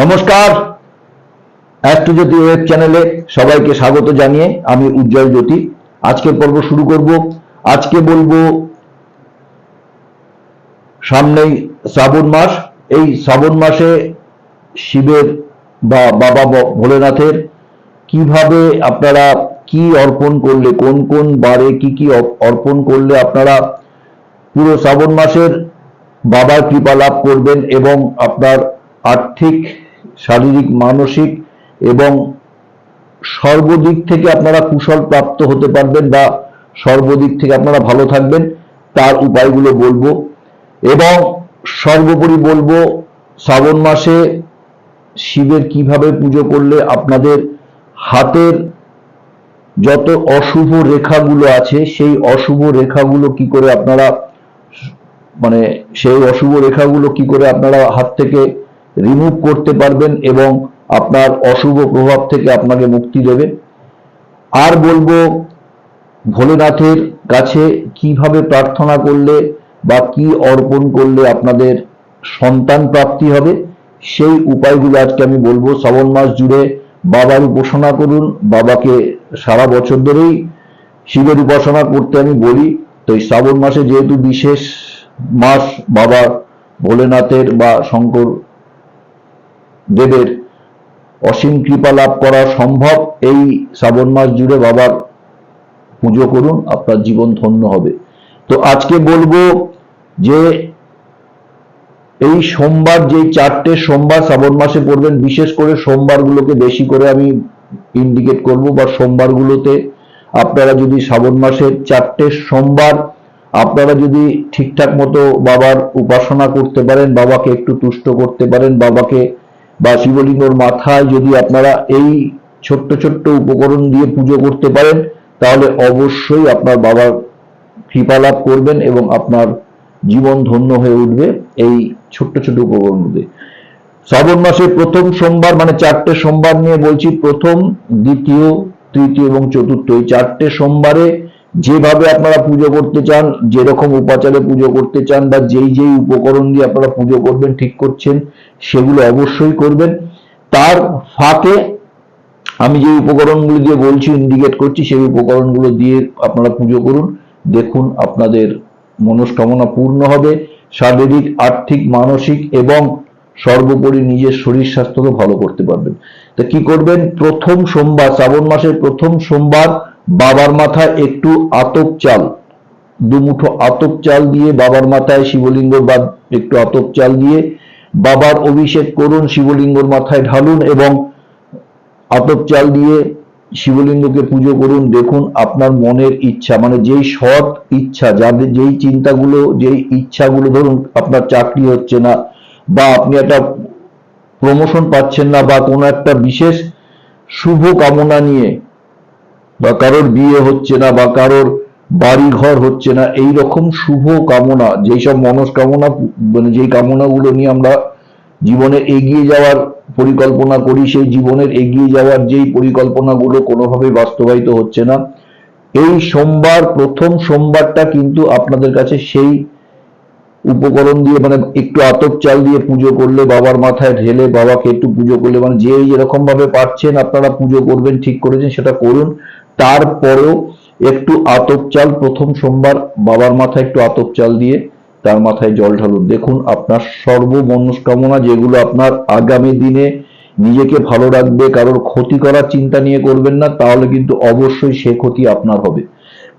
নমস্কার। অ্যাস্ট্রোজ্যোতি ওয়েব চ্যানেলে সবাইকে স্বাগত জানিয়ে আমি উজ্জ্বল জ্যোতি। আজকের পর্ব শুরু করব। আজকে বলব সামনেই শ্রাবণ মাস। এই শ্রাবণ মাসে শিবের বা বাবা ভোলেনাথের কীভাবে আপনারা কি অর্পণ করলে, কোন কোন বারে কি কি অর্পণ করলে আপনারা পুরো শ্রাবণ মাসের বাবার কৃপা লাভ করবেন এবং আপনার আর্থিক শারীরিক, মানসিক এবং সর্বদিক থেকে আপনারা কুশল প্রাপ্ত হতে পারবেন বা সর্বদিক থেকে আপনারা ভালো থাকবেন, তার উপায়গুলো বলব। এবং সর্বোপরি বলব, শ্রাবণ মাসে শিবের কীভাবে পুজো করলে আপনাদের হাতের যত অশুভ রেখাগুলো আছে, সেই অশুভ রেখাগুলো কি করে আপনারা মানে সেই অশুভ রেখাগুলো কি করে আপনারা হাত থেকে রিমুভ করতে পারবেন এবং আপনার অশুভ প্রভাব থেকে আপনাকে মুক্তি দেবে। আর বলব, ভোলেনাথের কাছে কীভাবে প্রার্থনা করলে বা কি অর্পণ করলে আপনাদের সন্তান প্রাপ্তি হবে, সেই উপায়গুলো আজকে আমি বলব। শ্রাবণ মাস জুড়ে বাবার উপাসনা করুন, বাবাকে সারা বছর ধরেই শিবের উপাসনা করতে আমি বলি। তো এই শ্রাবণ মাসে যেহেতু বিশেষ মাস বাবা ভোলেনাথের বা শঙ্কর দেবের অসীম কৃপা লাভ করা সম্ভব। এই শ্রাবণ মাস জুড়ে বাবার পুজো করুন, আপনার জীবন ধন্য হবে। তো আজকে বলব যে এই সোমবার, যে চারটে সোমবার শ্রাবণ মাসে পড়বেন, বিশেষ করে সোমবারগুলোকে বেশি করে আমি ইন্ডিকেট করব বা সোমবারগুলোতে আপনারা যদি শ্রাবণ মাসের চারটে সোমবার আপনারা যদি ঠিকঠাক মতো বাবার উপাসনা করতে পারেন, বাবাকে একটু তুষ্ট করতে পারেন, বাবাকে বা শিবলিঙ্গর মাথায় যদি আপনারা এই ছোট্ট ছোট্ট উপকরণ দিয়ে পুজো করতে পারেন, তাহলে অবশ্যই আপনার বাবার কৃপা লাভ করবেন এবং আপনার জীবন ধন্য হয়ে উঠবে এই ছোট্ট ছোট্ট উপকরণ দিয়ে। শ্রাবণ মাসের প্রথম সোমবার মানে চারটে সোমবার নিয়ে বলছি, প্রথম, দ্বিতীয়, তৃতীয় এবং চতুর্থ। এই চারটে সোমবারে যেভাবে আপনারা পুজো করতে চান, যেরকম উপাচারে পুজো করতে চান বা যেই যেই উপকরণ দিয়ে আপনারা পুজো করবেন, ঠিক করছেন, সেগুলো অবশ্যই করবেন। তার ফাঁকে আমি যে উপকরণগুলো দিয়ে বলছি ইন্ডিকেট করছি, সেই উপকরণগুলো দিয়ে আপনারা পুজো করুন। দেখুন, আপনাদের মনস্কামনা পূর্ণ হবে। শারীরিক, আর্থিক, মানসিক এবং সর্বোপরি নিজের শরীর স্বাস্থ্যকে ভালো করতে পারবেন। তা কি করবেন? প্রথম সোমবার, শ্রাবণ মাসের প্রথম সোমবার বাবার মাথায় একটু আতপ চাল দুমুঠো আতপ চাল দিয়ে বাবার মাথায় শিবলিঙ্গ বা একটু আতপ চাল দিয়ে বাবার অভিষেক করুন, শিবলিঙ্গর মাথায় ঢালুন এবং আতপ চাল দিয়ে শিবলিঙ্গকে পুজো করুন। দেখুন, আপনার মনের ইচ্ছা মানে যেই সৎ ইচ্ছা, যাদের যেই চিন্তাগুলো, যেই ইচ্ছাগুলো ধরুন, আপনার চাকরি হচ্ছে না বা আপনি একটা প্রমোশন পাচ্ছেন না বা কোনো একটা বিশেষ শুভ কামনা নিয়ে বা কারোর বিয়ে হচ্ছে না বা কারোর বাড়ি ঘর হচ্ছে না এই রকম শুভ কামনা যেই সব মনস্কামনা মানে যেই কামনাগুলো নিয়ে আমরা জীবনে এগিয়ে যাওয়ার পরিকল্পনা করি, সেই জীবনের এগিয়ে যাওয়ার যেই পরিকল্পনাগুলো কোনোভাবে বাস্তবায়িত হচ্ছে না, এই সোমবার, প্রথম সোমবারটা কিন্তু আপনাদের কাছে সেই উপকরণ দিয়ে মানে একটু আতপ চাল দিয়ে পুজো করলে, বাবার মাথায় ঢেলে, বাবাকে একটু পুজো করলে মানে যে যেরকম ভাবে পারছেন, আপনারা পুজো করবেন, ঠিক করেছেন, সেটা করুন। তারপরেও একটু আতপ চাল, প্রথম সোমবার বাবার মাথায় একটু আতপ চাল দিয়ে তার মাথায় জল ঢালুন। দেখুন আপনার সর্ব মনস্কামনা যেগুলো আপনার আগামী দিনে নিজেকে ভালো রাখবে, কারোর ক্ষতি করার চিন্তা নিয়ে করবেন না, তাহলে কিন্তু অবশ্যই সে ক্ষতি আপনার হবে।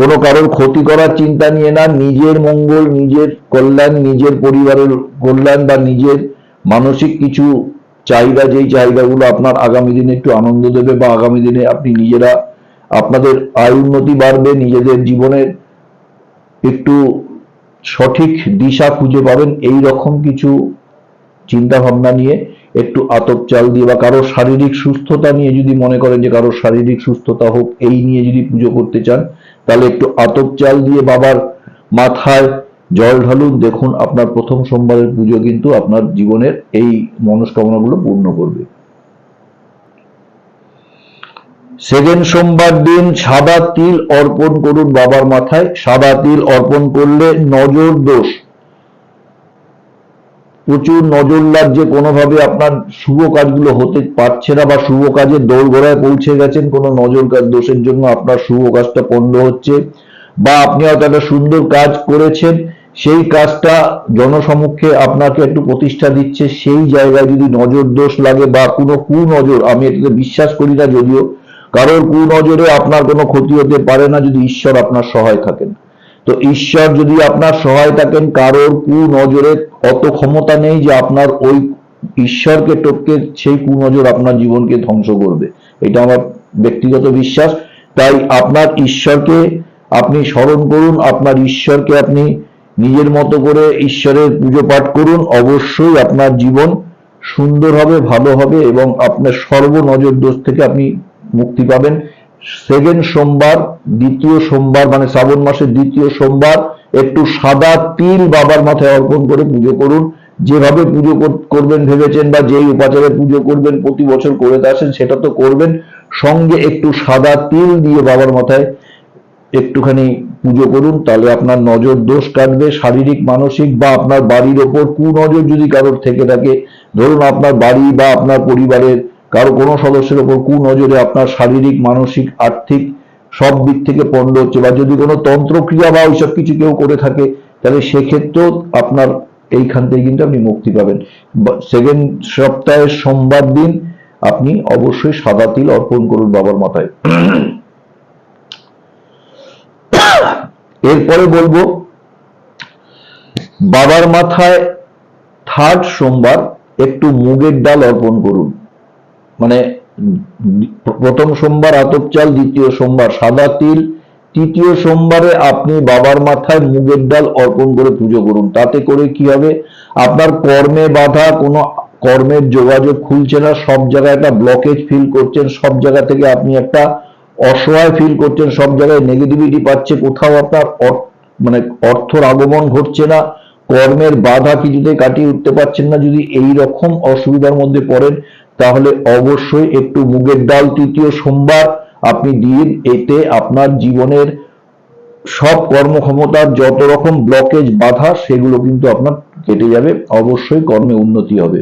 কোনো কারোর ক্ষতি করার চিন্তা নিয়ে না, নিজের মঙ্গল, নিজের কল্যাণ, নিজের পরিবারের কল্যাণ বা নিজের মানসিক কিছু চাহিদা, যেই চাহিদাগুলো আপনার আগামী দিনে একটু আনন্দ দেবে বা আগামী দিনে আপনি নিজেরা আপনাদের আয় উন্নতি বাড়বে, নিজেদের জীবনের একটু সঠিক দিশা খুঁজে পাবেন, এই রকম কিছু চিন্তা ভাবনা নিয়ে একটু আতপ চাল দিয়ে বা কারোর শারীরিক সুস্থতা নিয়ে যদি মনে করেন যে কারোর শারীরিক সুস্থতা হোক, এই নিয়ে যদি পুজো করতে চান, তাহলে একটু আতপ চাল দিয়ে বাবার মাথায় জল ঢালুন, দেখুন আপনার প্রথম সোমবারের পুজো কিন্তু আপনার জীবনের এই মনস্কামনাগুলো পূর্ণ করবে। সেকেন্ড সোমবার দিন সাদা তিল অর্পণ করুন বাবার মাথায়। সাদা তিল অর্পণ করলে নজর দোষ। প্রচুর নজর লাগছে, কোনোভাবে আপনার শুভ কাজগুলো হতে পারছে না বা শুভ কাজের দোরগোড়ায় পৌঁছে গেছেন, কোনো নজর কাজ দোষের জন্য আপনার শুভ কাজটা পণ্ড হচ্ছে বা আপনি হয়তো একটা সুন্দর কাজ করেছেন, সেই কাজটা জনসমক্ষে আপনাকে একটু প্রতিষ্ঠা দিচ্ছে, সেই জায়গায় যদি নজর দোষ লাগে বা কোনো কুনজর, আমি এটাতে বিশ্বাস করি না যদিও কারোর কুনজরে আপনার কোনো ক্ষতি হতে পারে না যদি ঈশ্বর আপনার সহায় থাকেন। তো ঈশ্বর যদি আপনার সহায় থাকেন, কারোর কুনজরে অত ক্ষমতা নেই যে আপনার ওই ঈশ্বরকে টপকে সেই কুনজর আপনার জীবনকে ধ্বংস করবে। এটা আমার ব্যক্তিগত বিশ্বাস। তাই আপনার ঈশ্বরকে আপনি স্মরণ করুন, আপনার ঈশ্বরকে আপনি নিজের মতো করে ঈশ্বরের পুজো পাঠ করুন। অবশ্যই আপনার জীবন সুন্দর হবে, ভালো হবে এবং আপনার সর্ব নজর দোষ থেকে আপনি মুক্তি পাবেন। সেকেন্ড সোমবার, দ্বিতীয় সোমবার মানে শ্রাবণ মাসের দ্বিতীয় সোমবার, একটু সাদা তিল বাবার মাথায় অর্পণ করে পুজো করুন। যেভাবে পুজো করবেন ভেবেছেন বা যেই উপাচারে পুজো করবেন, প্রতি বছর করে আসেন, সেটা তো করবেন। সঙ্গে একটু সাদা তিল দিয়ে বাবার মাথায় একটুখানি পুজো করুন, তাহলে আপনার নজর দোষ কাটবে, শারীরিক, মানসিক বা আপনার বাড়ির ওপর কুনজর যদি কারোর থেকে থাকে। ধরুন আপনার বাড়ি বা আপনার পরিবারের কারও কোনো সদস্যের ওপর কুনজরে আপনার শারীরিক, মানসিক, আর্থিক সব দিক থেকে পণ্ড হচ্ছে বা যদি কোনো তন্ত্রক্রিয়া বা ওইসব কিছু কেউ করে থাকে, তাহলে সেক্ষেত্রেও আপনার এইখান থেকে কিন্তু আপনি মুক্তি পাবেন। সেকেন্ড সপ্তাহের সোমবার দিন আপনি অবশ্যই সাদা তিল অর্পণ করুন বাবার মাথায়। এরপরে বলব, বাবার মাথায় থার্ড সোমবার একটু মুগের ডাল অর্পণ করুন। মানে প্রথম সোমবার আতপ চাল, দ্বিতীয় সোমবার সাদা তিল, তৃতীয় সোমবারে আপনি বাবার মাথায় মুগের ডাল অর্পণ করে পুজো করুন। তাতে করে কি হবে? আপনার কর্মে বাধা, কোনো কর্মের যোগাযোগ খুলছে না, সব জায়গায় একটা ব্লকেজ ফিল করছেন, সব জায়গা থেকে আপনি একটা অসহায় ফিল করছেন, সব জায়গায় নেগেটিভিটি পাচ্ছে, কোথাও আপনার মানে অর্থর আগমন ঘটছে না, কর্মের বাধা কিছুতে কাটিয়ে উঠতে পারছেন না, যদি এই রকম অসুবিধার মধ্যে পড়েন তাহলে অবশ্যই একটু মুগের ডাল তৃতীয় সোমবার আপনি দিন এতে আপনার জীবনের সব কর্মক্ষমতার যত রকম ব্লকেজ বাধা, সেগুলো কিন্তু আপনার কেটে যাবে। অবশ্যই কর্মে উন্নতি হবে।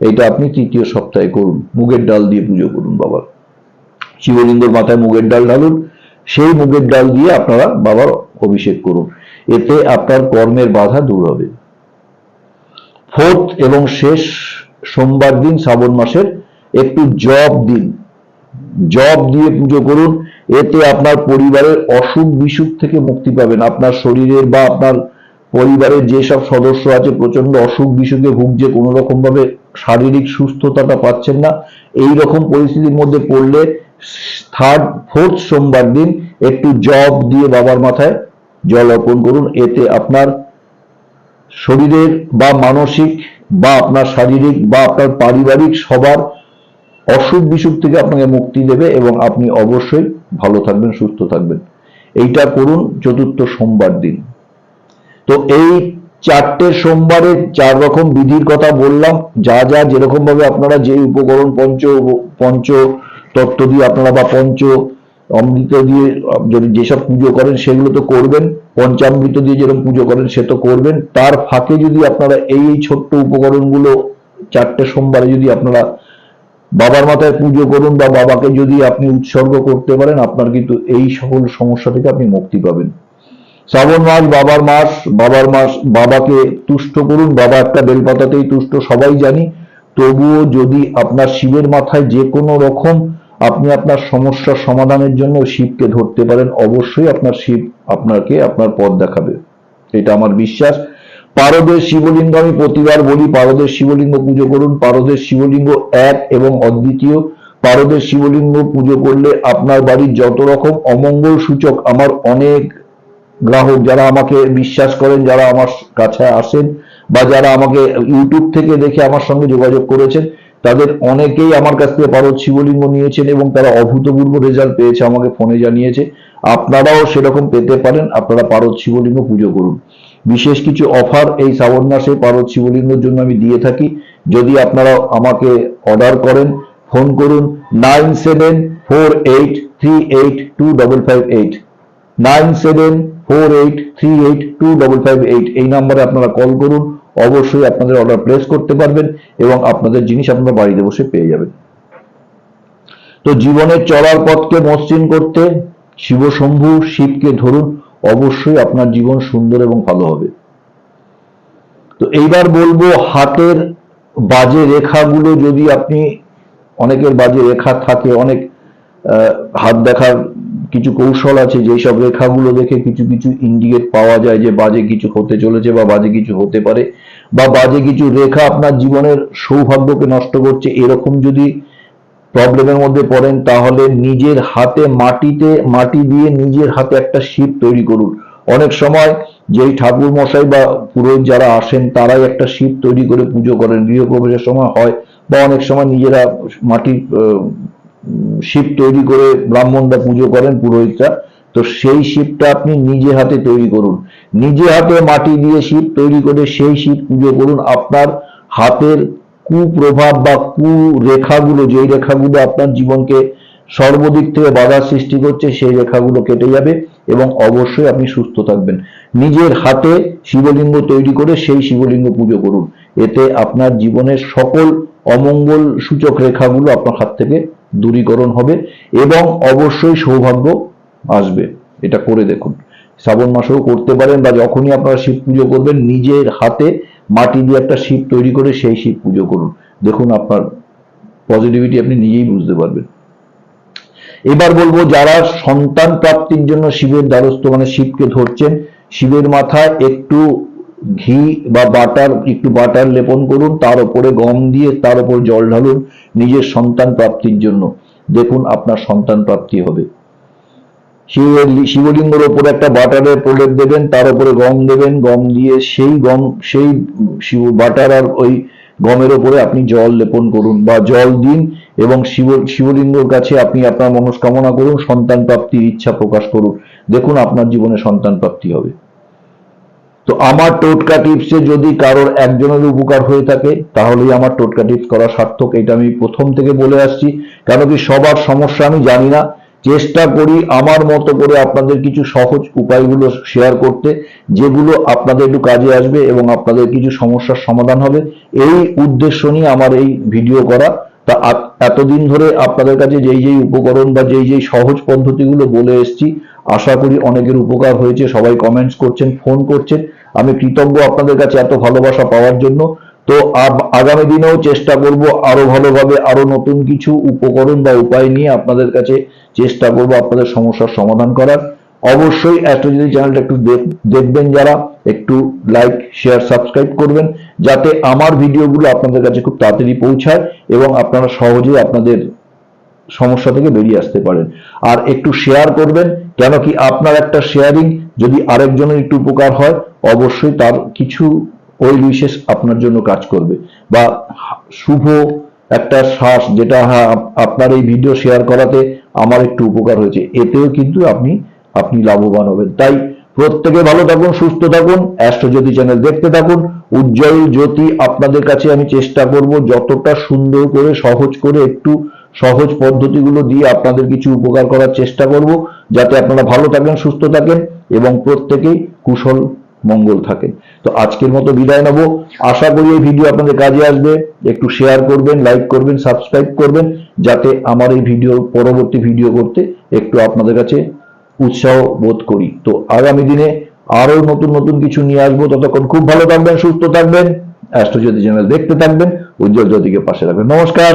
এটা আপনি তৃতীয় সপ্তাহে করুন। মুগের ডাল দিয়ে পুজো করুন বাবার। শিবলিঙ্গের মাথায় মুগের ডাল ঢালুন। সেই মুগের ডাল দিয়ে আপনারা বাবার অভিষেক করুন। এতে আপনার কর্মের বাধা দূর হবে। ফোর্থ এবং শেষ সোমবার দিন, শ্রাবণ মাসের একটু জব দিন। জব দিয়ে পুজো করুন, এতে আপনার পরিবারের অসুখ বিসুখ থেকে মুক্তি পাবেন। আপনার শরীরের বা আপনার পরিবারের যেসব সদস্য আছে প্রচণ্ড অসুখ বিসুখে ভুগছে, কোনো রকম ভাবে শারীরিক সুস্থতাটা পাচ্ছেন না। এই রকম পরিস্থিতির মধ্যে পড়লে থার্ড ফোর্থ সোমবার দিন একটু জব দিয়ে বাবার মাথায় জল অর্পণ করুন। এতে আপনার শরীরের বা মানসিক বা আপনার শারীরিক বা আপনার পারিবারিক সবার অসুখ বিসুখ থেকে আপনাকে মুক্তি দেবে এবং আপনি অবশ্যই ভালো থাকবেন, সুস্থ থাকবেন। এইটা করুন চতুর্থ সোমবার দিন। তো এই চারটে সোমবারে চার রকম বিধির কথা বললাম। যা যা যেরকম ভাবে আপনারা যে উপকরণ, পঞ্চ পঞ্চ তত্ত্ব দিয়ে আপনারা বা পঞ্চ অমৃত দিয়ে যদি যেসব পুজো করেন সেগুলো তো করবেন, পঞ্চামৃত দিয়ে যেরকম পুজো করেন সে তো করবেন। তার ফাঁকে যদি আপনারা এই এই ছোট্ট উপকরণগুলো চারটে সোমবারে যদি আপনারা বাবার মাথায় পুজো করুন বা বাবাকে যদি আপনি উৎসর্গ করতে পারেন, আপনার কিন্তু এই সকল সমস্যা থেকে আপনি মুক্তি পাবেন। শ্রাবণ মাস, বাবার মাস বাবার মাস, বাবাকে তুষ্ট করুন, বাবা একটা বেলপাতাতেই তুষ্ট, সবাই জানি। তবুও যদি আপনার শিবের মাথায় যে কোনো রকম আপনি আপনার সমস্যার সমাধানের জন্য শিবকে ধরতে পারেন, অবশ্যই আপনার শিব আপনাকে আপনার পথ দেখাবে। এটা আমার বিশ্বাস। পারদের শিবলিঙ্গ, আমি প্রতিবার বলি, পারদের শিবলিঙ্গ পুজো করুন। পারদের শিবলিঙ্গ এক এবং অদ্বিতীয়। পারদের শিবলিঙ্গ পুজো করলে আপনার বাড়ির যত রকম অমঙ্গল সূচক, আমার অনেক গ্রাহক যারা আমাকে বিশ্বাস করেন, যারা আমার কাছে আসেন বা যারা আমাকে ইউটিউব থেকে দেখে আমার সঙ্গে যোগাযোগ করেছেন তাদের অনেকেই আমার কাছ থেকে পারদ শিবলিঙ্গ নিয়েছেন এবং তারা অভূতপূর্ব রেজাল্ট পেয়েছে, আমাকে ফোনে জানিয়েছে। আপনারাও সেরকম পেতে পারেন, আপনারা পারদ শিবলিঙ্গ পুজো করুন। বিশেষ কিছু অফার এই শ্রাবণ মাসে পারদ শিবলিঙ্গের জন্য আমি দিয়ে থাকি। যদি আপনারা আমাকে অর্ডার করেন ফোন করুন nine seven four eight three eight two double five eight. Nine seven four eight three eight two double five eight. এই নাম্বারে আপনারা কল করুন। অবশ্যই আপনাদের অর্ডার প্লেস করতে পারবেন এবং আপনাদের জিনিস আপনারা বাড়িতে বসে পেয়ে যাবেন। তো জীবনের চলার পথকে মসৃণ করতে শিবশম্ভু শিবকে ধরুন, অবশ্যই আপনার জীবন সুন্দর এবং ভালো হবে। তো এইবার বলব, হাতের বাজে রেখাগুলো যদি আপনি, অনেকের বাজে রেখা থাকে, অনেক হাত দেখার কিছু কৌশল আছে যেই সব রেখাগুলো দেখে কিছু কিছু ইন্ডিকেট পাওয়া যায় যে বাজে কিছু হতে চলেছে বা বাজে কিছু হতে পারে বা বাজে কিছু রেখা আপনার জীবনের সৌভাগ্যকে নষ্ট করছে। এরকম যদি প্রবলেমের মধ্যে পড়েন, তাহলে নিজের হাতে মাটিতে, মাটি দিয়ে নিজের হাতে একটা শিব তৈরি করুন। অনেক সময় যেই ঠাকুর মশাই বা পুরোহিত যারা আসেন, তারাই একটা শিব তৈরি করে পুজো করেন। গৃহপ্রবেশের সময় হয় বা অনেক সময় নিজেরা মাটির শিব তৈরি করে ব্রাহ্মণরা পুজো করেন পুরোহিতরা। তো সেই শিবটা আপনি নিজে হাতে তৈরি করুন। নিজে হাতে মাটি দিয়ে শিব তৈরি করে সেই শিব পুজো করুন। আপনার হাতের কুপ্রভাব বা কুরেখাগুলো, যেই রেখাগুলো আপনার জীবনকে সর্বদিক থেকে বাধার সৃষ্টি করছে, সেই রেখাগুলো কেটে যাবে এবং অবশ্যই আপনি সুস্থ থাকবেন। নিজের হাতে শিবলিঙ্গ তৈরি করে সেই শিবলিঙ্গ পুজো করুন। এতে আপনার জীবনের সকল অমঙ্গল সূচক রেখাগুলো আপনার হাত থেকে দূরীকরণ হবে এবং অবশ্যই সৌভাগ্য আসবে। এটা করে দেখুন। শ্রাবণ মাসেও করতে পারেন বা যখনই আপনারা শিব পুজো করবেন, নিজের হাতে মাটি দিয়ে একটা শিব তৈরি করে সেই শিব পুজো করুন। দেখুন আপনার পজিটিভিটি আপনি নিজেই বুঝতে পারবেন। এবার বলব, যারা সন্তান প্রাপ্তির জন্য শিবের দ্বারস্থ মানে শিবকে ধরছেন, শিবের মাথায় একটু ঘি বা বাটার একটু বাটার লেপন করুন, তার উপরে গম দিয়ে তার উপর জল ঢালুন নিজের সন্তান প্রাপ্তির জন্য। দেখুন আপনার সন্তান প্রাপ্তি হবে। শিবলিঙ্গের ওপরে একটা বাটারের প্রলেপ দেবেন, তার উপরে গম দেবেন, গম দিয়ে সেই গম, সেই শিব বাটার আর ওই গমের ওপরে আপনি জল লেপন করুন বা জল দিন এবং শিব, শিবলিঙ্গর কাছে আপনি আপনার মনস্কামনা করুন, সন্তান প্রাপ্তির ইচ্ছা প্রকাশ করুন। দেখুন আপনার জীবনে সন্তান প্রাপ্তি হবে। তো আমার টোটকা টিপসে যদি কারোর একজনের উপকার হয়ে থাকে, তাহলেই আমার টোটকা টিপস করা সার্থক। এটা আমি প্রথম থেকে বলে আসছি। কেন কি সবার সমস্যা আমি জানি না। চেষ্টা করি আমার মতো করে আপনাদের কিছু সহজ উপায়গুলো শেয়ার করতে, যেগুলো আপনাদের একটু কাজে আসবে এবং আপনাদের কিছু সমস্যার সমাধান হবে। এই উদ্দেশ্য নিয়ে আমার এই ভিডিও করা। তা এতদিন ধরে আপনাদের কাছে যেই যেই উপকরণ বা যেই যেই সহজ পদ্ধতিগুলো বলে এসেছি আশা করি অনেকের উপকার হয়েছে, সবাই কমেন্টস করছেন ফোন করছেন। আমি কৃতজ্ঞ আপনাদের কাছে এত ভালোবাসা পাওয়ার জন্য। তো আগামী দিনেও চেষ্টা করব আরও ভালোভাবে আরও নতুন কিছু উপকরণ বা উপায় নিয়ে আপনাদের কাছে চেষ্টা করব আপনাদের সমস্যার সমাধান করার। অবশ্যই অ্যাস্ট্রোলজি চ্যানেলটা একটু দেখ- দেখবেন যারা, একটু লাইক শেয়ার সাবস্ক্রাইব করবেন, যাতে আমার ভিডিওগুলো আপনাদের কাছে খুব তাড়াতাড়ি পৌঁছায় এবং আপনারা সহজেই আপনাদের সমস্যা থেকে বেরিয়ে আসতে পারেন। আর একটু শেয়ার করবেন কেন কি আপনার একটা শেয়ারিং যদি আরেকজনের একটু উপকার হয় অবশ্যই তার কিছু ওই বিশেষ আপনার জন্য কাজ করবে। বা শুভ একটা শ্বাস যেটা হ্যাঁ, আপনার এই ভিডিও শেয়ার করাতে আমার একটু উপকার হয়েছে। এতেও কিন্তু আপনি আপনি লাভবান হবেন। তাই প্রত্যেকে ভালো থাকুন সুস্থ থাকুন অ্যাস্ট্রোজ্যোতি চ্যানেল দেখতে থাকুন। উজ্জ্বল জ্যোতি আপনাদের কাছে আমি চেষ্টা করব যতটা সুন্দর করে সহজ করে একটু সহজ পদ্ধতিগুলো দিয়ে আপনাদের কিছু উপকার করার চেষ্টা করব, যাতে আপনারা ভালো থাকেন, সুস্থ থাকেন এবং প্রত্যেকেই কুশল মঙ্গল থাকেন। তো আজকের মতো বিদায় নেব। আশা করি এই ভিডিও আপনাদের কাজে আসবে। একটু শেয়ার করবেন লাইক করবেন সাবস্ক্রাইব করবেন, যাতে আমার এই ভিডিও পরবর্তী ভিডিও করতে একটু আপনাদের কাছে উৎসাহ বোধ করি। তো আগামী দিনে আরও নতুন নতুন কিছু নিয়ে আসব। ততক্ষণ খুব ভালো থাকবেন, সুস্থ থাকবেন অ্যাস্ট্রোজ্যোতি চ্যানেল দেখতে থাকবেন, উজ্জ্বল জ্যোতিকে পাশে রাখবেন। নমস্কার!